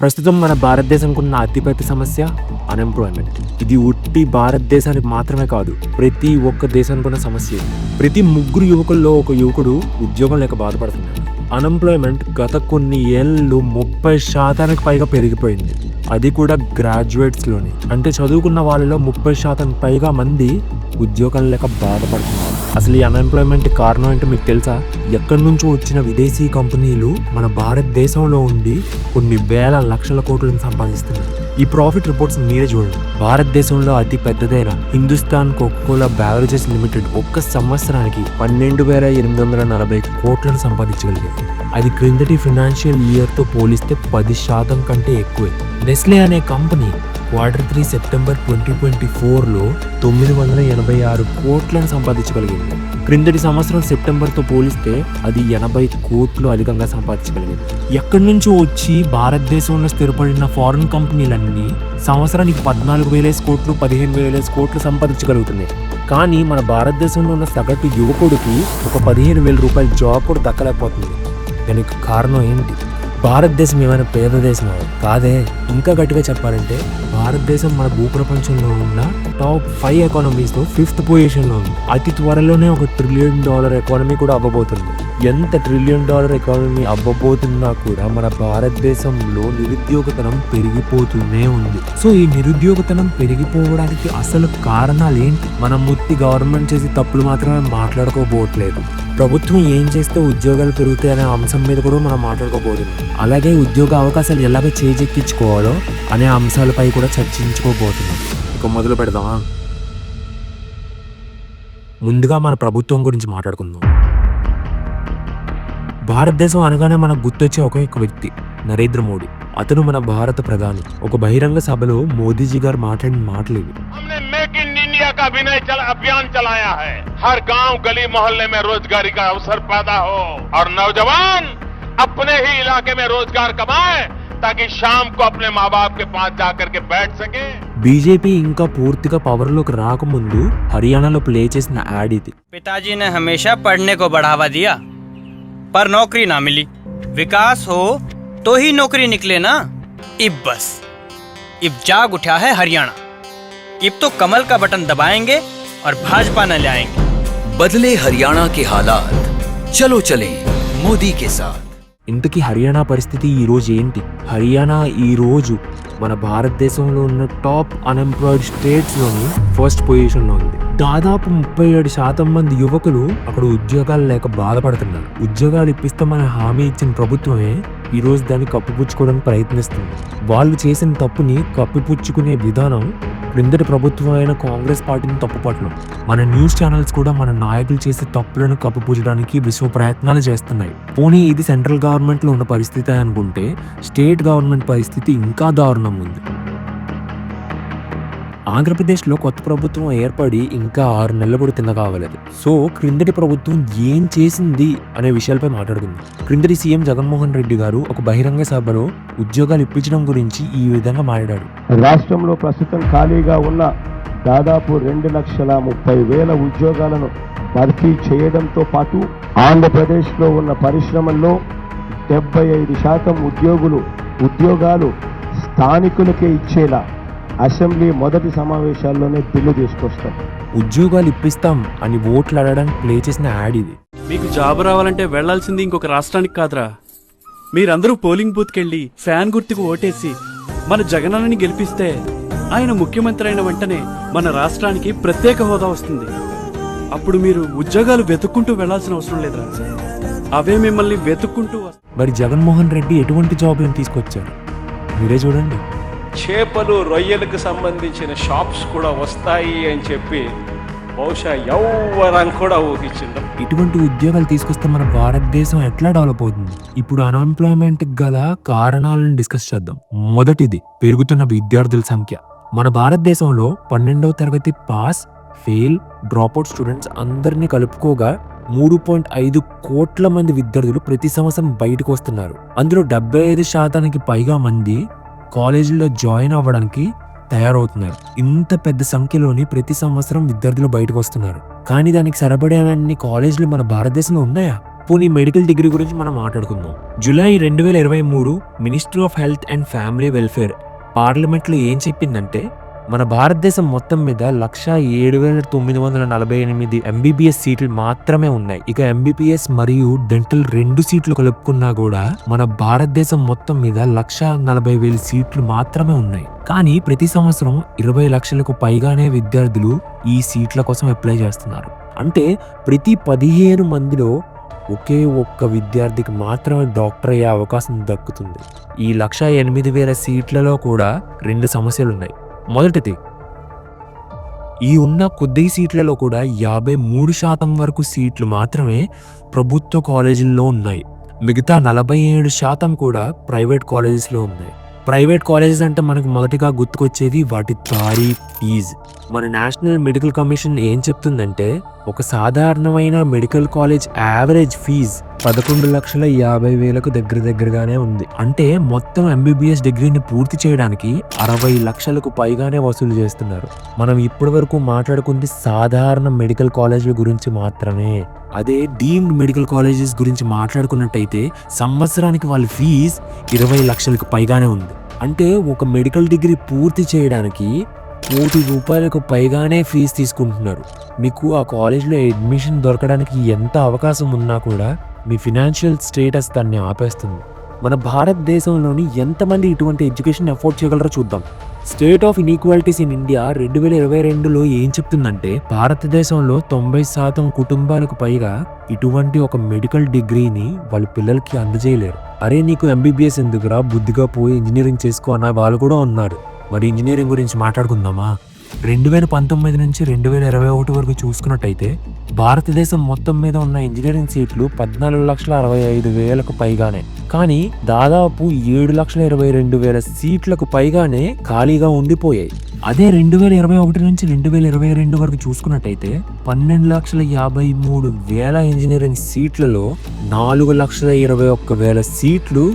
ప్రస్తుతం మన భారతదేశంకు ఉన్న అతిపెద్ద సమస్య అన్ఎంప్లాయ్మెంట్ ఇది ఉట్టి భారతదేశానికి మాత్రమే కాదు ప్రతి ఒక్క దేశానికి ఉన్న సమస్య. ప్రతి ముగ్గురు యువకుల్లో ఒక యువకుడు ఉద్యోగం లేక బాధపడుతున్నాడు. అన్ఎంప్లాయ్మెంట్ గత కొన్ని ఏళ్ళు ముప్పై శాతానికి పైగా పెరిగిపోయింది. అది కూడా గ్రాడ్యుయేట్స్లోనే అంటే చదువుకున్న వాళ్ళలో ముప్పై శాతం పైగా మంది ఉద్యోగం లేక బాధపడుతున్నారు. అసలు ఈ అన్ఎంప్లాయ్మెంట్ కారణం ఏంటో మీకు తెలుసా? ఎక్కడి నుంచో వచ్చిన విదేశీ కంపెనీలు మన భారతదేశంలో ఉండి కొన్ని వేల లక్షల కోట్లను సంపాదిస్తున్నాయి. ఈ ప్రాఫిట్ రిపోర్ట్స్ మీరే చూడండి. భారతదేశంలో అతి పెద్దదైన హిందుస్థాన్ కోకోలా బ్యావరేజెస్ లిమిటెడ్ ఒక్క సంవత్సరానికి పన్నెండు వేల ఎనిమిది వందల నలభై కోట్లను సంపాదించగలిగింది. అది క్రిందటి ఫినాన్షియల్ ఇయర్తో పోలిస్తే పది శాతం కంటే ఎక్కువే. నెస్లే అనే company quarter three September twenty twenty ఫోర్లో తొమ్మిది వందల ఎనభై ఆరు కోట్లను సంపాదించగలిగింది. క్రిందటి సంవత్సరం సెప్టెంబర్తో పోలిస్తే అది ఎనభై కోట్లు అధికంగా సంపాదించగలిగింది. ఎక్కడి నుంచో వచ్చి భారతదేశంలో స్థిరపడిన ఫారిన్ కంపెనీలన్నీ సంవత్సరానికి పద్నాలుగు వేలేసి కోట్లు పదిహేను వేలేసి కోట్లు సంపాదించగలుగుతున్నాయి. కానీ మన భారతదేశంలో ఉన్న సగటు యువకుడికి ఒక పదిహేను వేల రూపాయల జాబ్ కూడా దక్కలేకపోతుంది. దానికి కారణం ఏంటి? భారతదేశం ఏమైనా పేద దేశం కాదే ఇంకా గట్టిగా చెప్పాలంటే భారతదేశం మన భూప్రపంచంలో ఉన్న టాప్ ఫైవ్ ఎకానమీస్లో ఫిఫ్త్ పొజిషన్లో ఉంది. అతి త్వరలోనే ఒక ట్రిలియన్ డాలర్ ఎకానమీ కూడా అవ్వబోతుంది. ఎంత ట్రిలియన్ డాలర్ ఎకానమీ అవ్వబోతున్నా కూడా మన భారతదేశంలో నిరుద్యోగతనం పెరిగిపోతూనే ఉంది. సో ఈ నిరుద్యోగతనం పెరిగిపోవడానికి అసలు కారణాలు ఏంటి? మనం ముత్తి గవర్నమెంట్ చేసి తప్పులు మాత్రమే మాట్లాడుకోబోట్లేదు ప్రభుత్వం ఏం చేస్తే ఉద్యోగాలు పెరుగుతాయనే అంశం మీద కూడా మనం మాట్లాడుకోబోతున్నాం. అలాగే ఉద్యోగ అవకాశాలు ఎలాగ చేజెక్కించుకోవాలో అనే అంశాలపై కూడా చర్చించుకోబోతున్నాం ఇక మొదలు పెడదామా ముందుగా మన ప్రభుత్వం గురించి మాట్లాడుకుందాం భారతదేశం అనగానే మనకు గుర్తొచ్చే ఒకే ఒక వ్యక్తి నరేంద్ర మోడీ అతను మన భారత ప్రధాని ఒక బహిరంగ సభలో మోదీజీ గారు మాట్లాడిన మాటలు ఇవి हमने मेक इन इंडिया का विनय चला, अभियान चलाया है हर गांव गली मोहल्ले में रोजगारी का अवसर पैदा हो और नौजवान अपने ही इलाके में रोजगार कमाए ताकि शाम को अपने माँ बाप के पास जाकर के बैठ सके బీజేపీ ఇంకా పూర్తిగా పవర్లోకి రాకముందు హర్యానాలో ప్లే చేసిన యాడ్ ఇది पिताजी ने हमेशा पढ़ने को बढ़ावा दिया पर नौकरी ना मिली विकास हो तो ही नौकरी निकले ना इब बस इब जाग उठा है हरियाणा इब तो कमल का बटन दबाएंगे और भाजपा न ले आएंगे बदले हरियाणा के हालात चलो चलें मोदी के साथ ఇంతకీ హర్యానా పరిస్థితి ఈరోజు ఏంటి? హర్యానా ఈ రోజు మన భారతదేశంలో ఉన్న టాప్ అన్ఎంప్లాయిడ్ స్టేట్స్లోని ఫస్ట్ పొజిషన్లో ఉంది. దాదాపు ముప్పై ఏడు శాతం మంది యువకులు అక్కడ ఉద్యోగాలు లేక బాధపడుతున్నారు. ఉద్యోగాలు ఇప్పిస్తామని హామీ ఇచ్చిన ప్రభుత్వమే ఈరోజు దాన్ని కప్పిపుచ్చుకోవడానికి ప్రయత్నిస్తుంది. వాళ్ళు చేసిన తప్పుని కప్పిపుచ్చుకునే విధానం క్రిందటి ప్రభుత్వం అయిన కాంగ్రెస్ పార్టీని తప్పుపట్టడం. మన న్యూస్ ఛానల్స్ కూడా మన నాయకులు చేసే తప్పులను కప్పుపూచడానికి విశ్వ ప్రయత్నాలు చేస్తున్నాయి. పోనీ ఇది సెంట్రల్ గవర్నమెంట్లో ఉన్న పరిస్థితి అనుకుంటే స్టేట్ గవర్నమెంట్ పరిస్థితి ఇంకా దారుణం ఉంది. ఆంధ్రప్రదేశ్లో కొత్త ప్రభుత్వం ఏర్పడి ఇంకా ఆరు నెలలు కూడా తిన్న కావలేదు. సో క్రిందటి ప్రభుత్వం ఏం చేసింది అనే విషయాలపై మాట్లాడుకుంది. క్రిందటి సీఎం జగన్మోహన్ రెడ్డి గారు ఒక బహిరంగ సభలో ఉద్యోగాలు ఇప్పించడం గురించి ఈ విధంగా మాట్లాడాడు రాష్ట్రంలో ప్రస్తుతం ఖాళీగా ఉన్న దాదాపు రెండు లక్షల ముప్పై వేల ఉద్యోగాలను భర్తీ చేయడంతో పాటు ఆంధ్రప్రదేశ్లో ఉన్న పరిశ్రమల్లో డెబ్బై ఐదు శాతం ఉద్యోగులు ఉద్యోగాలు స్థానికులకే ఇచ్చేలా అసెంబ్లీ మొదటి సమావేశాల్లోనే బిల్లు తీసుకొస్తాం. ఉద్యోగాలు ఇప్పిస్తాం అని ఓట్లు అడగడానికి ప్లే చేసిన యాడ్ ఇది. మీకు జాబ్ రావాలంటే వెళ్ళాల్సింది ఇంకొక రాష్ట్రానికి కాదురా. మీరందరూ పోలింగ్ బూత్కి వెళ్ళి ఫ్యాన్ గుర్తుకు ఓటేసి మన జగనన్నని గెలిపిస్తే ఆయన ముఖ్యమంత్రి అయిన వెంటనే మన రాష్ట్రానికి ప్రత్యేక హోదా వస్తుంది. అప్పుడు మీరు ఉద్యోగాలు వెతుక్కుంటూ వెళ్ళాల్సిన అవసరం లేదురా. అవే మిమ్మల్ని వెతుక్కుంటూ వస్తాయి మరి జగన్మోహన్ రెడ్డి ఎటువంటి జాబ్లను తీసుకొచ్చారు? మీరే చూడండి. చేపలు రొయ్యలకు సంబంధించిన షాప్స్ కూడా వస్తాయి అని చెప్పి బహుశా ఎవ్వరం కూడా ఊహించింది ఇటువంటి ఉద్యోగాలు తీసుకొస్తే మన భారతదేశం ఎట్లా డెవలప్ అవుతుంది? ఇప్పుడు అన్ఎంప్లాయ్మెంట్ గల కారణాలను డిస్కస్ చేద్దాం. మొదటిది పెరుగుతున్న విద్యార్థుల సంఖ్య. మన భారతదేశంలో పన్నెండవ తరగతి పాస్ ఫెయిల్ డ్రాప్అవుట్ స్టూడెంట్స్ అందరినీ కలుపుకోగా మూడు పాయింట్ ఐదు కోట్ల మంది విద్యార్థులు ప్రతి సంవత్సరం బయటకు వస్తున్నారు. అందులో డెబ్బై ఐదు శాతానికి పైగా మంది కాలేజీలో జాయిన్ అవ్వడానికి తయారవుతున్నారు. ఇంత పెద్ద సంఖ్యలోని ప్రతి సంవత్సరం విద్యార్థులు బయటకు వస్తున్నారు. కానీ దానికి సరిపడేవన్నీ కాలేజీలు మన భారతదేశంలో ఉన్నాయా? పోనీ మెడికల్ డిగ్రీ గురించి మనం మాట్లాడుకుందాం. జూలై రెండు వేల ఇరవై మూడు ministry of health and family welfare పార్లమెంట్లో ఏం చెప్పిందంటే మన భారతదేశం మొత్తం మీద లక్ష ఏడు వేల తొమ్మిది వందల నలభై ఎనిమిది ఎంబీబీఎస్ సీట్లు మాత్రమే ఉన్నాయి. ఇక ఎంబీబీఎస్ మరియు డెంటల్ రెండు సీట్లు కలుపుకున్నా కూడా మన భారతదేశం మొత్తం మీద లక్ష నలభై వేల సీట్లు మాత్రమే ఉన్నాయి. కానీ ప్రతి సంవత్సరం ఇరవై లక్షలకు పైగానే విద్యార్థులు ఈ సీట్ల కోసం అప్లై చేస్తున్నారు. అంటే ప్రతి పదిహేను మందిలో ఒకే ఒక్క విద్యార్థికి మాత్రమే డాక్టర్ అయ్యే అవకాశం దక్కుతుంది. ఈ లక్ష ఎనిమిది వేల సీట్లలో కూడా రెండు సమస్యలు ఉన్నాయి. మొదటిది ఈ ఉన్న కొద్ది సీట్లలో కూడా యాభై మూడు శాతం వరకు సీట్లు మాత్రమే ప్రభుత్వ కాలేజీల్లో ఉన్నాయి. మిగతా నలభై ఏడు శాతం కూడా ప్రైవేట్ కాలేజెస్లో ఉన్నాయి. ప్రైవేట్ కాలేజెస్ అంటే మనకు మొదటిగా గుర్తుకొచ్చేది వాటి తారీ ఫీజు. మన నేషనల్ మెడికల్ కమిషన్ ఏం చెప్తుందంటే ఒక సాధారణమైన మెడికల్ కాలేజ్ యావరేజ్ ఫీజ్ పదకొండు లక్షల యాభై వేలకు దగ్గర దగ్గరగానే ఉంది. అంటే మొత్తం ఎంబీబీఎస్ డిగ్రీని పూర్తి చేయడానికి అరవై లక్షలకు పైగానే వసూలు చేస్తున్నారు. మనం ఇప్పటి వరకు మాట్లాడుకుంది సాధారణ మెడికల్ కాలేజీల గురించి మాత్రమే. అదే డీమ్డ్ మెడికల్ కాలేజెస్ గురించి మాట్లాడుకున్నట్టయితే సంవత్సరానికి వాళ్ళ ఫీజ్ ఇరవై లక్షలకు పైగానే ఉంది. అంటే ఒక మెడికల్ డిగ్రీ పూర్తి చేయడానికి కోటి రూపాయలకు పైగానే ఫీజు తీసుకుంటున్నారు. మీకు ఆ కాలేజ్లో అడ్మిషన్ దొరకడానికి ఎంత అవకాశం ఉన్నా కూడా మీ ఫినాన్షియల్ స్టేటస్ దాన్ని ఆపేస్తుంది. మన భారతదేశంలోని ఎంతమంది ఇటువంటి ఎడ్యుకేషన్ అఫోర్డ్ చేయగలరో చూద్దాం. State of inequalities in India రెండు వేల ఇరవై రెండులో ఏం చెప్తుందంటే భారతదేశంలో తొంభై శాతం కుటుంబాలకు పైగా ఇటువంటి ఒక మెడికల్ డిగ్రీని వాళ్ళ పిల్లలకి అందజేయలేరు. అరే నీకు ఎంబీబీఎస్ ఎందుకురా బుద్ధిగా పోయి ఇంజనీరింగ్ చేసుకో అన్న వాళ్ళు కూడా ఉన్నారు. మరి ఇంజనీరింగ్ గురించి మాట్లాడుకుందామా? రెండు వేల పంతొమ్మిది నుంచి రెండు వేల ఇరవై ఒకటి వరకు చూసుకున్నట్టయితే భారతదేశం మొత్తం మీద ఉన్న ఇంజనీరింగ్ సీట్లు పద్నాలుగు లక్షల అరవై ఐదు వేలకు పైగానే. కానీ దాదాపు ఏడు లక్షల ఇరవై రెండు వేల సీట్లకు పైగానే ఖాళీగా ఉండిపోయాయి. అదే రెండు వేల ఇరవై ఒకటి నుంచి రెండు వేల ఇరవై రెండు వరకు చూసుకున్నట్టయితే పన్నెండు లక్షల యాభై మూడు వేల ఇంజనీరింగ్ సీట్లలో నాలుగు లక్షల ఇరవై ఒక్క వేల సీట్లు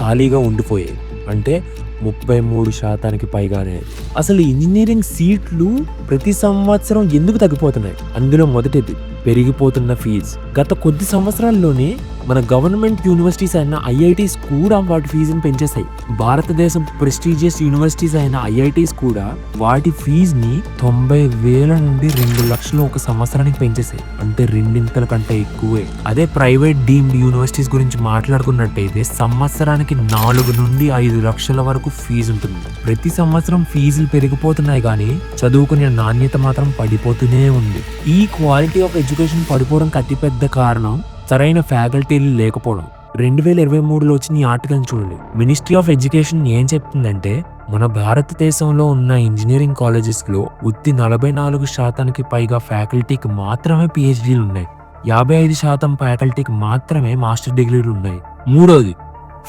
ఖాళీగా ఉండిపోయాయి. అంటే ముప్పై మూడు శాతానికి పైగానే. అసలు ఇంజనీరింగ్ సీట్లు ప్రతి సంవత్సరం ఎందుకు తగ్గిపోతున్నాయి? అందులో మొదటిది పెరిగిపోతున్న ఫీజు. గత కొద్ది సంవత్సరాల్లోనే మన గవర్నమెంట్ యూనివర్సిటీస్ అయిన ఐఐటీస్ కూడా వాటి ఫీజుని పెంచేసాయి భారతదేశం ప్రెస్టీజియస్ యూనివర్సిటీస్ అయిన ఐఐటీస్ కూడా వాటి ఫీజుని తొంభై వేల నుండి రెండు లక్షలు ఒక సంవత్సరానికి పెంచేసాయి అంటే రెండింతల కంటే ఎక్కువే. అదే ప్రైవేట్ డీమ్డ్ యూనివర్సిటీస్ గురించి మాట్లాడుకున్నట్టయితే సంవత్సరానికి నాలుగు నుండి ఐదు లక్షల వరకు ఫీజు ఉంటుంది. ప్రతి సంవత్సరం ఫీజులు పెరిగిపోతున్నాయి కానీ చదువుకునే నాణ్యత మాత్రం పడిపోతూనే ఉంది. ఈ క్వాలిటీ ఆఫ్ ఎడ్యుకేషన్ పడిపోవడానికి అతిపెద్ద కారణం సరైన ఫ్యాకల్టీలు లేకపోవడం. రెండు వేల ఇరవై మూడులో వచ్చిన ఈ ఆర్టికల్ని చూడండి. మినిస్ట్రీ ఆఫ్ ఎడ్యుకేషన్ ఏం చెప్తుందంటే మన భారతదేశంలో ఉన్న ఇంజనీరింగ్ కాలేజెస్లో ఉత్తి నలభై నాలుగు శాతానికి పైగా ఫ్యాకల్టీకి మాత్రమే పిహెచ్డీలు ఉన్నాయి యాభై ఐదు శాతం ఫ్యాకల్టీకి మాత్రమే మాస్టర్ డిగ్రీలు ఉన్నాయి మూడోది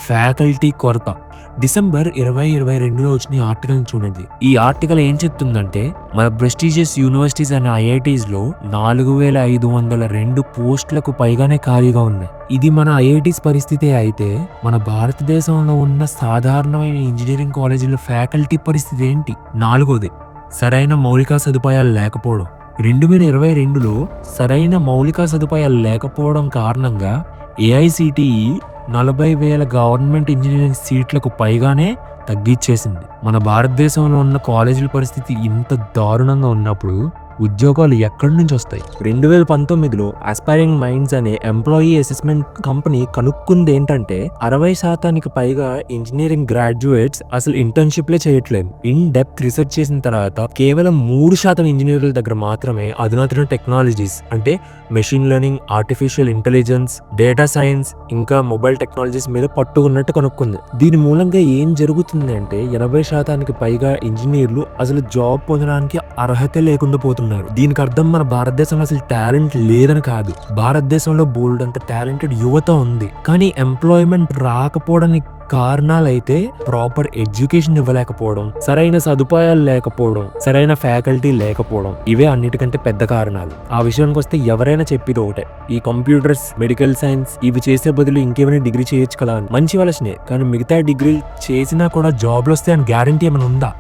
ఫ్యాకల్టీ కొరత. డిసెంబర్ ఇరవై ఇరవై రెండులో వచ్చిన ఈ ఆర్టికల్ చూడండి. ఈ ఆర్టికల్ ఏం చెప్తుందంటే మన ప్రెస్టీజియస్ యూనివర్సిటీస్ అనే ఐఐటీస్లో నాలుగు వేల ఐదు వందల రెండు పోస్టులకు పైగానే ఖాళీగా ఉన్నాయి. ఇది మన ఐఐటీస్ పరిస్థితి అయితే మన భారతదేశంలో ఉన్న సాధారణమైన ఇంజనీరింగ్ కాలేజీల ఫ్యాకల్టీ పరిస్థితి ఏంటి? నాలుగోది సరైన మౌలిక సదుపాయాలు లేకపోవడం. రెండు వేల ఇరవై రెండులో సరైన మౌలిక సదుపాయాలు లేకపోవడం కారణంగా ఏఐసిటిఈ నలభై వేల గవర్నమెంట్ ఇంజనీరింగ్ సీట్లకు పైగానే తగ్గించేసింది. మన భారతదేశంలో ఉన్న కాలేజీల పరిస్థితి ఇంత దారుణంగా ఉన్నప్పుడు ఉద్యోగాలు ఎక్కడి నుంచి వస్తాయి? రెండు వేల పంతొమ్మిదిలో అస్పైరింగ్ మైండ్స్ అనే ఎంప్లాయీ అసెస్మెంట్ కంపెనీ కనుక్కుంది ఏంటంటే అరవై శాతానికి పైగా ఇంజనీరింగ్ గ్రాడ్యుయేట్స్ అసలు ఇంటర్న్షిప్లే చేయట్లేదు. ఇన్ డెప్త్ రీసెర్చ్ చేసిన తర్వాత కేవలం మూడు శాతం ఇంజనీర్ల దగ్గర మాత్రమే అధునాతన టెక్నాలజీస్ అంటే machine learning artificial intelligence data science ఇంకా మొబైల్ టెక్నాలజీస్ మీద పట్టు ఉన్నట్టు కనుక్కుంది. దీని మూలంగా ఏం జరుగుతుంది అంటే ఎనభై శాతానికి పైగా ఇంజనీర్లు అసలు జాబ్ పొందడానికి అర్హత లేకుండా పోతున్నారు. దీనికి అర్థం మన భారతదేశంలో అసలు టాలెంట్ లేదని కాదు. భారతదేశంలో బోల్డ్ అంత టాలెంటెడ్ యువత ఉంది. కానీ ఎంప్లాయ్మెంట్ రాకపోవడానికి కారణాలైతే ప్రాపర్ ఎడ్యుకేషన్ ఇవ్వలేకపోవడం సరైన సదుపాయాలు లేకపోవడం సరైన ఫ్యాకల్టీ లేకపోవడం ఇవే అన్నిటికంటే పెద్ద కారణాలు. ఆ విషయానికి వస్తే ఎవరైనా చెప్పేది ఒకటే. ఈ కంప్యూటర్స్ మెడికల్ సైన్స్ ఇవి చేసే బదులు ఇంకేమైనా డిగ్రీ చేయొచ్చు కదా మంచి ఆలోచనే కానీ మిగతా డిగ్రీలు చేసినా కూడా జాబ్లు వస్తాయని గ్యారంటీ ఏమైనా ఉందా?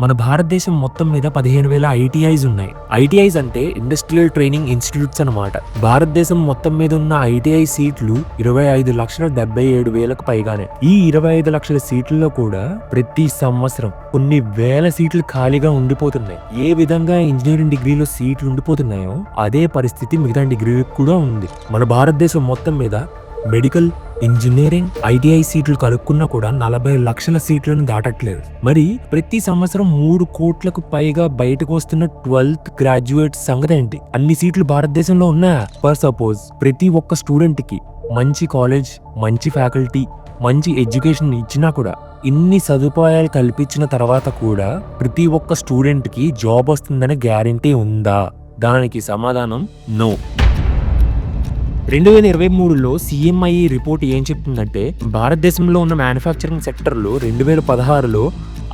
మన భారతదేశం మొత్తం మీద పదిహేను వేల ఐటీఐస్ ఉన్నాయి. ఐటీఐస్ అంటే ఇండస్ట్రియల్ ట్రైనింగ్ ఇన్స్టిట్యూట్స్ అన్నమాట. భారతదేశం మొత్తం మీద ఉన్న ఐటీఐ సీట్లు ఇరవై ఐదు లక్షల డెబ్బై ఏడు వేలకు పైగానే. ఈ ఇరవై ఐదు లక్షల సీట్లలో కూడా ప్రతి సంవత్సరం కొన్ని వేల సీట్లు ఖాళీగా ఉండిపోతున్నాయి. ఏ విధంగా ఇంజనీరింగ్ డిగ్రీలో సీట్లు ఉండిపోతున్నాయో అదే పరిస్థితి మిగతా డిగ్రీలకు కూడా ఉంది. మన భారతదేశం మొత్తం మీద మెడికల్ ఇంజనీరింగ్ ఐటీఐ సీట్లు కలుపుకున్నా కూడా నలభై లక్షల సీట్లను దాటట్లేదు. మరి ప్రతి సంవత్సరం మూడు కోట్లకు పైగా బయటకు వస్తున్న ట్వెల్త్ గ్రాడ్యుయేట్ సంగతి ఏంటి? అన్ని సీట్లు భారతదేశంలో ఉన్నాయా? ఫర్ సపోజ్ ప్రతి ఒక్క స్టూడెంట్కి మంచి కాలేజ్ మంచి ఫ్యాకల్టీ మంచి ఎడ్యుకేషన్ ఇచ్చినా కూడా ఇన్ని సదుపాయాలు కల్పించిన తర్వాత కూడా ప్రతి ఒక్క స్టూడెంట్కి జాబ్ వస్తుందనే గ్యారంటీ ఉందా? దానికి సమాధానం నో. రెండు వేల ఇరవై మూడులో సిఎంఐ రిపోర్ట్ ఏం చెప్తుందంటే భారతదేశంలో ఉన్న మ్యానుఫ్యాక్చరింగ్ సెక్టర్లో రెండు వేల పదహారులో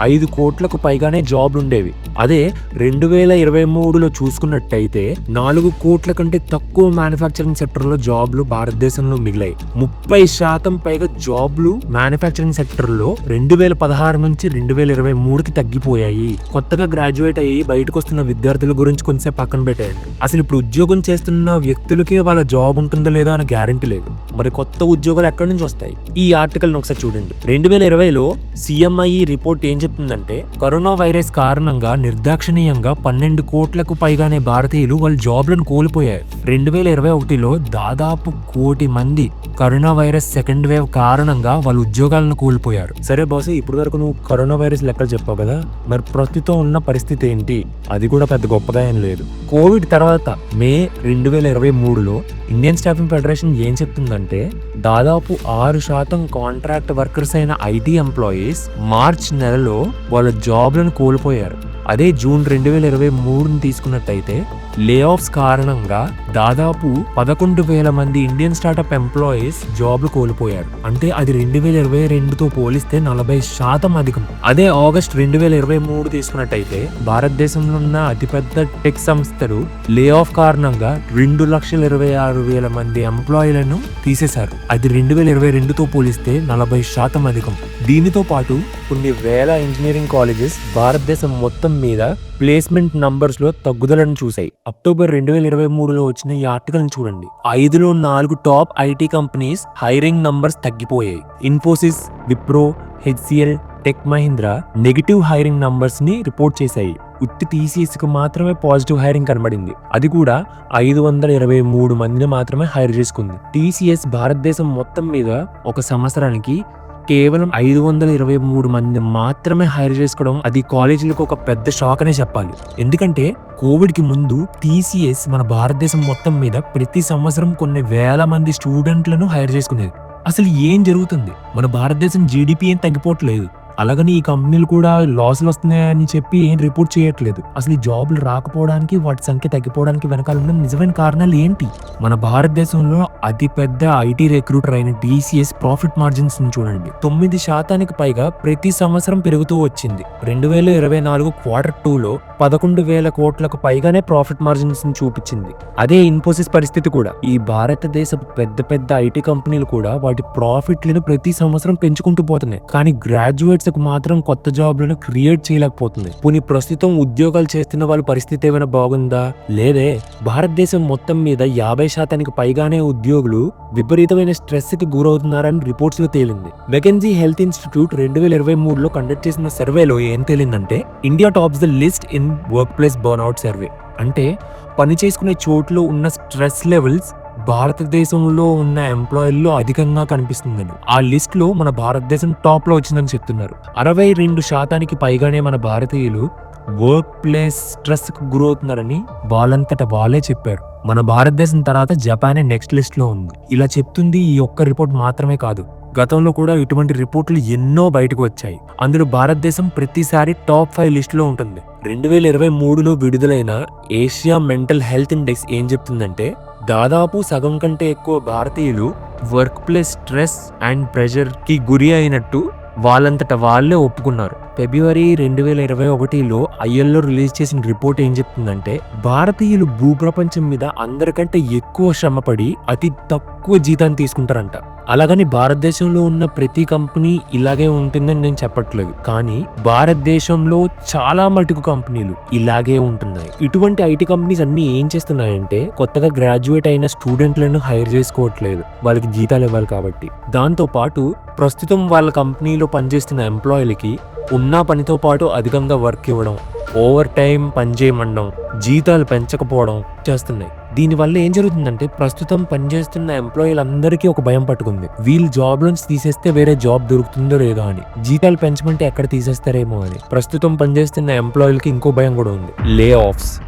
ఐదు కోట్లకు పైగానే జాబ్లు ఉండేవి అదే రెండు వేల ఇరవై మూడులో చూసుకున్నట్టయితే నాలుగు కోట్ల కంటే తక్కువ మ్యానుఫ్యాక్చరింగ్ సెక్టర్లో జాబ్లు భారతదేశంలో మిగిలాయి. ముప్పై శాతం పైగా జాబ్లు మ్యానుఫ్యాక్చరింగ్ సెక్టర్లో రెండు వేల పదహారు నుంచి రెండు వేల ఇరవై మూడుకి తగ్గిపోయాయి. కొత్తగా గ్రాడ్యుయేట్ అయ్యి బయటకు వస్తున్న విద్యార్థుల గురించి కొంచెం పక్కన పెట్టేయండి. అసలు ఇప్పుడు ఉద్యోగం చేస్తున్న వ్యక్తులకి వాళ్ళ జాబ్ ఉంటుందో లేదో అనే గ్యారంటీ లేదు. మరి కొత్త ఉద్యోగాలు ఎక్కడి నుంచి వస్తాయి? ఈ ఆర్టికల్ ఒకసారి చూడండి. రెండు వేల ఇరవైలో సిఎంఐ రిపోర్ట్ ఏం చెప్తుందంటే కరోనా వైరస్ కారణంగా నిర్దాక్షిణీయంగా పన్నెండు కోట్లకు పైగానే భారతీయులు వాళ్ళ జాబ్లను కోల్పోయారు. రెండు వేల ఇరవై ఒకటిలో దాదాపు కోటి మంది కరోనా వైరస్ సెకండ్ వేవ్ కారణంగా వాళ్ళ ఉద్యోగాలను కోల్పోయారు. సరే బాస్ ఇప్పుడు వరకు నువ్వు కరోనా వైరస్ లెక్కలు చెప్పావు కదా మరి ప్రస్తుతం ఉన్న పరిస్థితి ఏంటి? అది కూడా పెద్ద గొప్పగా ఏం లేదు. కోవిడ్ తర్వాత మే రెండు వేల ఇరవై మూడులో ఇండియన్ స్టాఫింగ్ ఫెడరేషన్ ఏం చెప్తుందంటే దాదాపు ఆరు శాతం కాంట్రాక్ట్ వర్కర్స్ అయిన ఐటీ ఎంప్లాయీస్ మార్చ్ నెలలో వాళ్ళ జాబ్లను కోల్పోయారు. అదే జూన్ రెండు వేల ఇరవై మూడుని తీసుకున్నట్టయితే లే ఆఫ్స్ కారణంగా దాదాపు పదకొండు వేల మంది ఇండియన్ స్టార్టప్ ఎంప్లాయీస్ జాబ్లు కోల్పోయారు. అంటే అది రెండు వేల ఇరవై రెండుతో పోలిస్తే నలభై శాతం అధికం. అదే ఆగస్ట్ రెండు వేల ఇరవై మూడు తీసుకున్నట్టయితే భారతదేశంలో ఉన్న అతిపెద్ద టెక్ సంస్థలు లే ఆఫ్ కారణంగా రెండు లక్షల ఇరవై ఆరు వేల మంది ఎంప్లాయీలను తీసేశారు. అది రెండు వేల ఇరవై రెండుతో పోలిస్తే నలభై శాతం అధికం. దీనితో పాటు కొన్ని వేల ఇంజనీరింగ్ కాలేజెస్ భారతదేశం మొత్తం మీద ప్లేస్మెంట్ నంబర్స్లో తగ్గుదలను చూశాయి. అక్టోబర్ రెండు వేల ఇరవై మూడులో వచ్చిన ఈ ఆర్టికల్ చూడండి. ఐదులో నాలుగు top IT companies hiring numbers తగ్గిపోయాయి. Infosys Wipro HCL tech Mahindra negative hiring నంబర్స్ని report చేశాయి. ఉత్తి టీసీఎస్కు మాత్రమే పాజిటివ్ హైరింగ్ కనబడింది. అది కూడా ఐదు వందల ఇరవై మూడు మందిని మాత్రమే హైర్ చేసుకుంది. టీసీఎస్ భారతదేశం మొత్తం మీద ఒక సంవత్సరానికి కేవలం ఐదు వందల ఇరవై మూడు మంది మాత్రమే హైర్ చేసుకోవడం అది కాలేజీలకు ఒక పెద్ద షాక్ అనే చెప్పాలి. ఎందుకంటే కోవిడ్కి ముందు టీసీఎస్ మన భారతదేశం మొత్తం మీద ప్రతి సంవత్సరం కొన్ని వేల మంది స్టూడెంట్లను హైర్ చేసుకునేది. అసలు ఏం జరుగుతుంది? మన భారతదేశం జీడిపి ఏం తగ్గిపోవట్లేదు. అలాగని ఈ కంపెనీలు కూడా లాసులు వస్తున్నాయని చెప్పి ఏం రిపోర్ట్ చేయట్లేదు. అసలు ఈ జాబ్లు రాకపోవడానికి వాటి సంఖ్య తగ్గిపోవడానికి వెనకాల ఉన్న నిజమైన కారణాలు ఏంటి? మన భారతదేశంలో అతిపెద్ద ఐటీ రిక్రూటర్ అయిన టీసీఎస్ ప్రాఫిట్ మార్జిన్స్ని చూడండి. తొమ్మిది శాతానికి పైగా ప్రతి సంవత్సరం పెరుగుతూ వచ్చింది. రెండు వేల ఇరవై నాలుగు క్వార్టర్ టూలో పదకొండు వేల కోట్లకు పైగానే ప్రాఫిట్ మార్జిన్స్ని చూపించింది. అదే ఇన్ఫోసిస్ పరిస్థితి కూడా. ఈ భారతదేశ పెద్ద పెద్ద ఐటీ కంపెనీలు కూడా వాటి ప్రాఫిట్లను ప్రతి సంవత్సరం పెంచుకుంటూ పోతున్నాయి. కానీ గ్రాడ్యుయేట్స్ సంస్థకు మాత్రం కొత్త జాబ్లను క్రియేట్ చేయలేకపోతుంది. పోనీ ప్రస్తుతం ఉద్యోగాలు చేస్తున్న వాళ్ళ పరిస్థితి ఏమైనా బాగుందా? లేదే. భారతదేశం మొత్తం మీద యాభై శాతానికి పైగానే ఉద్యోగులు విపరీతమైన స్ట్రెస్కి గురవుతున్నారని రిపోర్ట్స్లో తేలింది. మెకెన్జీ హెల్త్ ఇన్స్టిట్యూట్ రెండు వేల ఇరవై మూడులో కండక్ట్ చేసిన సర్వేలో ఏం తేలిందంటే India tops the list in work place burnout survey. అంటే పని చేసుకునే చోట్లో ఉన్న స్ట్రెస్ లెవెల్స్ భారతదేశంలో ఉన్న ఎంప్లాయీల్లో అధికంగా కనిపిస్తుందని ఆ లిస్ట్లో మన భారతదేశం టాప్లో వచ్చిందని చెప్తున్నారు. అరవై రెండు శాతానికి పైగానే మన భారతీయులు వర్క్ ప్లేస్ స్ట్రెస్కు గురవుతున్నారని వాళ్ళంతట వాళ్ళే చెప్పారు. మన భారతదేశం తర్వాత జపానే నెక్స్ట్ లిస్ట్లో ఉంది. ఇలా చెప్తుంది ఈ ఒక్క రిపోర్ట్ మాత్రమే కాదు. గతంలో కూడా ఇటువంటి రిపోర్ట్లు ఎన్నో బయటకు వచ్చాయి. అందులో భారతదేశం ప్రతిసారి టాప్ ఫైవ్ లిస్ట్లో ఉంటుంది. రెండు వేల ఇరవై మూడులో విడుదలైన ఏషియా మెంటల్ హెల్త్ ఇండెక్స్ ఏం చెప్తుందంటే దాదాపు సగం కంటే ఎక్కువ భారతీయులు వర్క్ ప్లేస్ స్ట్రెస్ అండ్ ప్రెషర్కి గురి అయినట్టు వాళ్ళంతట వాళ్ళే ఒప్పుకున్నారు. ఫిబ్రవరి రెండు వేల ఇరవై ఒకటిలో ఐఎల్లో రిలీజ్ చేసిన రిపోర్ట్ ఏం చెప్తుందంటే భారతీయులు భూప్రపంచం మీద అందరికంటే ఎక్కువ శ్రమపడి అతి తక్కువ జీతాన్ని తీసుకుంటారంట. అలాగని భారతదేశంలో ఉన్న ప్రతి కంపెనీ ఇలాగే ఉంటుందని నేను చెప్పట్లేదు. కానీ భారతదేశంలో చాలా మటుకు కంపెనీలు ఇలాగే ఉంటున్నాయి. ఇటువంటి ఐటీ కంపెనీస్ అన్ని ఏం చేస్తున్నాయంటే కొత్తగా గ్రాడ్యుయేట్ అయిన స్టూడెంట్లను హైర్ చేసుకోవట్లేదు. వాళ్ళకి జీతాలు ఇవ్వాలి కాబట్టి. దాంతో పాటు ప్రస్తుతం వాళ్ళ కంపెనీలో పనిచేస్తున్న ఎంప్లాయీలకి ఉన్న పనితో పాటు అధికంగా వర్క్ ఇవ్వడం ఓవర్ టైం పనిచేయమండం జీతాలు పెంచకపోవడం చేస్తున్నాయి. దీనివల్ల ఏం జరుగుతుందంటే ప్రస్తుతం పనిచేస్తున్న ఎంప్లాయీలందరికీ ఒక భయం పట్టుకుంది. వీళ్ళు జాబ్ నుంచి తీసేస్తే వేరే జాబ్ దొరుకుతుందో లేదో అని. జీతాలు పెంచమంటే ఎక్కడ తీసేస్తారేమో అని. ప్రస్తుతం పనిచేస్తున్న ఎంప్లాయీలకి ఇంకో భయం కూడా ఉంది. లే ఆఫ్స్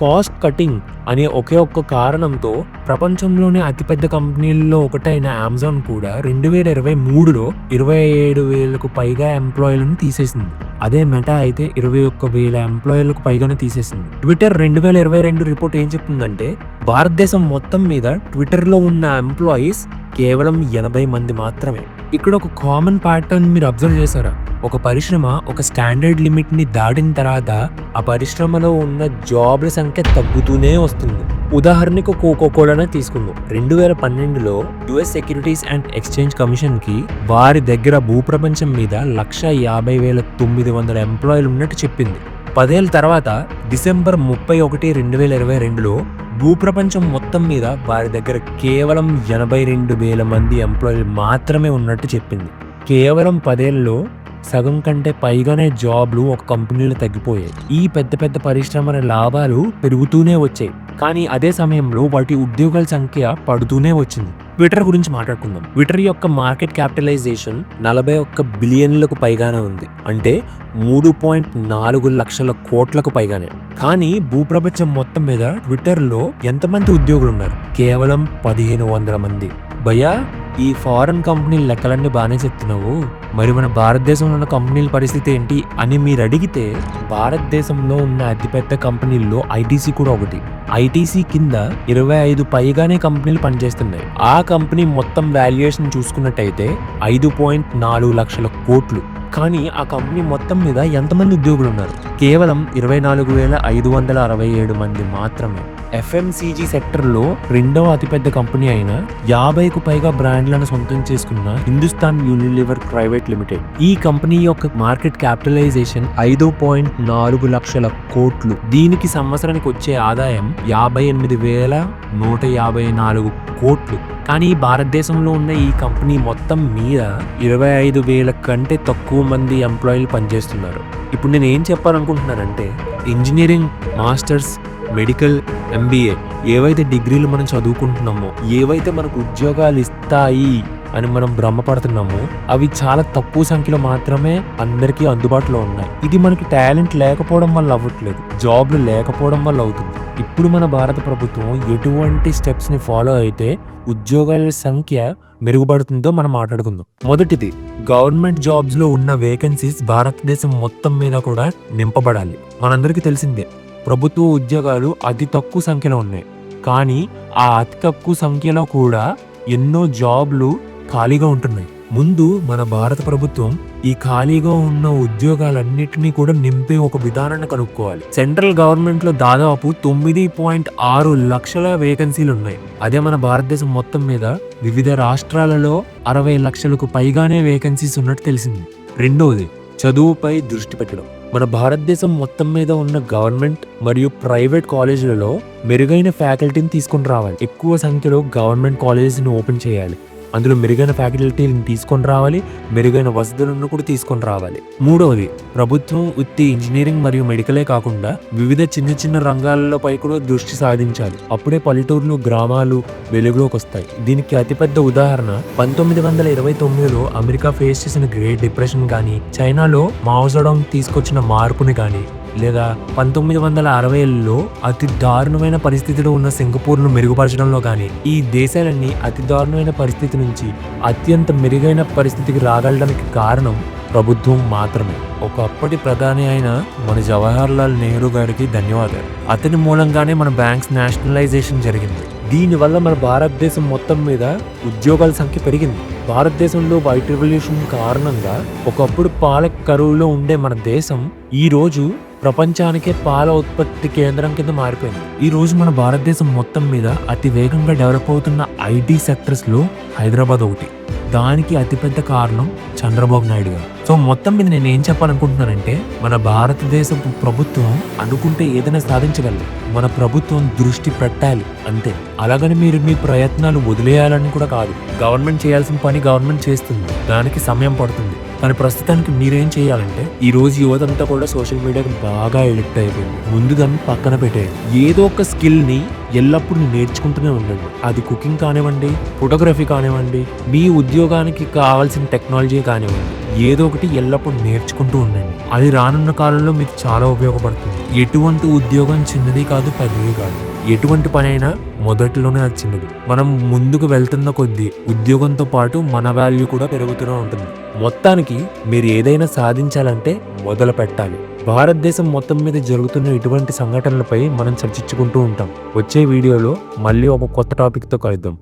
కాస్ట్ కటింగ్ అనే ఒకే ఒక్క కారణంతో ప్రపంచంలోనే అతిపెద్ద కంపెనీల్లో ఒకటైన అమెజాన్ కూడా రెండు వేల ఇరవై మూడులో ఇరవై ఏడు వేలకు పైగా ఎంప్లాయీలను తీసేసింది. అదే మెటా అయితే ఇరవై ఒక్క వేల ఎంప్లాయీలకు పైగానే తీసేసింది. ట్విట్టర్ రెండు వేల ఇరవై రెండు రిపోర్ట్ ఏం చెప్తుందంటే భారతదేశం మొత్తం మీద ట్విట్టర్లో ఉన్న ఎంప్లాయీస్ కేవలం ఎనభై మంది మాత్రమే. ఇక్కడ ఒక కామన్ ప్యాటర్న్ మీరు అబ్జర్వ్ చేశారా? ఒక పరిశ్రమ ఒక స్టాండర్డ్ లిమిట్ని దాటిన తర్వాత ఆ పరిశ్రమలో ఉన్న జాబ్ల సంఖ్య తగ్గుతూనే వస్తుంది. ఉదాహరణకు కోకోకోలానే తీసుకుందాం. రెండు వేల పన్నెండులో యుఎస్ సెక్యూరిటీస్ అండ్ ఎక్స్చేంజ్ కమిషన్కి వారి దగ్గర భూప్రపంచం మీద లక్ష యాభై వేల తొమ్మిది వందల ఎంప్లాయీలు ఉన్నట్టు చెప్పింది. పదేళ్ళ తర్వాత డిసెంబర్ ముప్పై ఒకటి రెండు వేల ఇరవై రెండులో భూప్రపంచం మొత్తం మీద వారి దగ్గర కేవలం ఎనభై రెండు వేల మంది ఎంప్లాయీలు మాత్రమే ఉన్నట్టు చెప్పింది. కేవలం పదేళ్ళలో సగం కంటే పైగానే జాబ్లు ఒక కంపెనీలో తగ్గిపోయాయి. ఈ పెద్ద పెద్ద పరిశ్రమల లాభాలు పెరుగుతూనే వచ్చాయి. కానీ అదే సమయంలో వాటి ఉద్యోగాల సంఖ్య పడుతూనే వచ్చింది. ట్విట్టర్ గురించి మాట్లాడుకుందాం. ట్విట్టర్ యొక్క మార్కెట్ క్యాపిటలైజేషన్ నలభై ఒక్క బిలియన్లకు పైగానే ఉంది. అంటే మూడు పాయింట్ నాలుగు లక్షల కోట్లకు పైగానే. కానీ భూప్రపంచం మొత్తం మీద ట్విట్టర్లో ఎంతమంది ఉద్యోగులు ఉన్నారు కేవలం పదిహేను వందల మంది. భయ్యా ఈ ఫారెన్ కంపెనీల లెక్కలన్నీ బాగానే చెప్తున్నావు. మరి మన భారతదేశంలో ఉన్న కంపెనీల పరిస్థితి ఏంటి అని మీరు అడిగితే భారతదేశంలో ఉన్న అతిపెద్ద కంపెనీల్లో ఐటీసీ కూడా ఒకటి. ఐటీసీ కింద ఇరవై ఐదు పైగానే కంపెనీలు పనిచేస్తున్నాయి. ఆ కంపెనీ మొత్తం వాల్యుయేషన్ చూసుకున్నట్టయితే ఐదు పాయింట్ నాలుగు లక్షల కోట్లు. కానీ ఆ కంపెనీ మొత్తం మీద ఎంతమంది ఉద్యోగులు ఉన్నారు? కేవలం ఇరవై నాలుగు వేల ఐదు వందల అరవై ఏడు మంది మాత్రమే. ఎఫ్ఎంసీజీ సెక్టర్లో రెండవ అతిపెద్ద కంపెనీ అయిన యాభైకు పైగా బ్రాండ్లను సొంతం చేసుకున్న హిందుస్థాన్ యూనిలివర్ ప్రైవేట్ లిమిటెడ్. ఈ కంపెనీ యొక్క మార్కెట్ క్యాపిటలైజేషన్ ఐదు పాయింట్ నాలుగు లక్షల కోట్లు. దీనికి సంవత్సరానికి వచ్చే ఆదాయం యాభై ఎనిమిది వేల నూట యాభై నాలుగు కోట్లు. కానీ భారతదేశంలో ఉన్న ఈ కంపెనీ మొత్తం మీద ఇరవై ఐదు వేల కంటే తక్కువ మంది ఎంప్లాయీలు పనిచేస్తున్నారు. ఇప్పుడు నేను ఏం అనుకుంటున్నారంటే ఇంజనీరింగ్ మాస్టర్స్ మెడికల్ ఎంబీఏ ఏవైతే డిగ్రీలు మనం చదువుకుంటున్నామో ఏవైతే మనకు ఉద్యోగాలు ఇస్తాయి అని మనం భ్రమపడుతున్నామో అవి చాలా తక్కువ సంఖ్యలో మాత్రమే అందరికీ అందుబాటులో ఉన్నాయి. ఇది మనకి టాలెంట్ లేకపోవడం వల్ల అవ్వట్లేదు. జాబ్లు లేకపోవడం వల్ల అవుతుంది. ఇప్పుడు మన భారత ప్రభుత్వం ఎటువంటి స్టెప్స్ని ఫాలో అయితే ఉద్యోగాల సంఖ్య మెరుగుపడుతుందో మనం మాట్లాడుకుందాం. మొదటిది గవర్నమెంట్ జాబ్స్లో ఉన్న వేకెన్సీస్ భారతదేశం మొత్తం మీద కూడా నింపబడాలి. మనందరికీ తెలిసిందే ప్రభుత్వ ఉద్యోగాలు అతి తక్కువ సంఖ్యలో ఉన్నాయి. కానీ ఆ అతి తక్కువ సంఖ్యలో కూడా ఎన్నో జాబ్లు ఖాళీగా ఉంటున్నాయి. ముందు మన భారత ప్రభుత్వం ఈ ఖాళీగా ఉన్న ఉద్యోగాలన్నింటినీ కూడా నింపే ఒక విధానాన్ని కనుక్కోవాలి. సెంట్రల్ గవర్నమెంట్లో దాదాపు తొమ్మిది పాయింట్ ఆరు లక్షల వేకెన్సీలు ఉన్నాయి. అదే మన భారతదేశం మొత్తం మీద వివిధ రాష్ట్రాలలో అరవై లక్షలకు పైగానే వేకెన్సీస్ ఉన్నట్టు తెలిసింది. రెండవది చదువుపై దృష్టి పెట్టడం. మన భారతదేశం మొత్తం మీద ఉన్న గవర్నమెంట్ మరియు ప్రైవేట్ కాలేజీలలో మెరుగైన ఫ్యాకల్టీని తీసుకొని రావాలి. ఎక్కువ సంఖ్యలో గవర్నమెంట్ కాలేజెస్ని ఓపెన్ చేయాలి. అందులో మెరుగైన ఫ్యాకల్టీని తీసుకొని రావాలి మెరుగైన వసతులను కూడా తీసుకొని రావాలి. మూడవది ప్రభుత్వం ఉత్తి ఇంజనీరింగ్ మరియు మెడికలే కాకుండా వివిధ చిన్న చిన్న రంగాలపై కూడా దృష్టి సాధించాలి. అప్పుడే పల్లెటూర్లు గ్రామాలు వెలుగులోకి వస్తాయి. దీనికి అతిపెద్ద ఉదాహరణ పంతొమ్మిది వందల ఇరవై తొమ్మిదిలో అమెరికా ఫేస్ చేసిన గ్రేట్ డిప్రెషన్ కానీ చైనాలో మావోజడాంగ్ తీసుకొచ్చిన మార్పుని కానీ లేదా పంతొమ్మిది వందల అరవైలో అతి దారుణమైన పరిస్థితిలో ఉన్న సింగపూర్ను మెరుగుపరచడంలో కానీ ఈ దేశాలన్నీ అతి దారుణమైన పరిస్థితి నుంచి అత్యంత మెరుగైన పరిస్థితికి రాగలడానికి కారణం ప్రభుత్వం మాత్రమే. ఒకప్పటి ప్రధాని అయిన మన జవహర్ లాల్ నెహ్రూ గారికి ధన్యవాదాలు. అతని మూలంగానే మన బ్యాంక్స్ నేషనలైజేషన్ జరిగింది. దీనివల్ల మన భారతదేశం మొత్తం మీద ఉద్యోగాల సంఖ్య పెరిగింది. భారతదేశంలో వైట్ రెవల్యూషన్ కారణంగా ఒకప్పుడు పాలక కరువులో ఉండే మన దేశం ఈ రోజు ప్రపంచానికే పాల ఉత్పత్తి కేంద్రం కింద మారిపోయింది. ఈ రోజు మన భారతదేశం మొత్తం మీద అతి వేగంగా డెవలప్ అవుతున్న ఐటీ సెక్టర్స్లో హైదరాబాద్ ఒకటి. దానికి అతిపెద్ద కారణం చంద్రబాబు నాయుడు గారు. సో మొత్తం మీద నేను ఏం చెప్పాలనుకుంటున్నానంటే మన భారతదేశపు ప్రభుత్వం అనుకుంటే ఏదైనా సాధించగలదు. మన ప్రభుత్వం దృష్టి పెట్టాలి అంతే. అలాగని మీరు మీ ప్రయత్నాలు వదిలేయాలని కూడా కాదు. గవర్నమెంట్ చేయాల్సిన పని గవర్నమెంట్ చేస్తుంది. దానికి సమయం పడుతుంది. కానీ ప్రస్తుతానికి మీరేం చేయాలంటే ఈ రోజు యువతంతా కూడా సోషల్ మీడియాకి బాగా ఎడిక్ట్ అయిపోయింది. ముందు దాన్ని పక్కన పెట్టేయండి. ఏదో ఒక స్కిల్ని ఎల్లప్పుడూ నేర్చుకుంటూనే ఉండండి. అది కుకింగ్ కానివ్వండి ఫోటోగ్రఫీ కానివ్వండి మీ ఉద్యోగానికి కావాల్సిన టెక్నాలజీ కానివ్వండి ఏదో ఒకటి ఎల్లప్పుడూ నేర్చుకుంటూ ఉండండి. అది రానున్న కాలంలో మీకు చాలా ఉపయోగపడుతుంది. ఎటువంటి ఉద్యోగం చిన్నది కాదు పెద్దది కాదు. ఎటువంటి పని అయినా మొదటిలోనే అది మనం ముందుకు వెళ్తున్న కొద్దీ ఉద్యోగంతో పాటు మన వాల్యూ కూడా పెరుగుతూనే ఉంటుంది. మొత్తానికి మీరు ఏదైనా సాధించాలంటే మొదలు పెట్టాలి. భారతదేశం మొత్తం మీద జరుగుతున్న ఇటువంటి సంఘటనలపై మనం చర్చించుకుంటూ ఉంటాం. వచ్చే వీడియోలో మళ్ళీ ఒక కొత్త టాపిక్తో కలుద్దాం.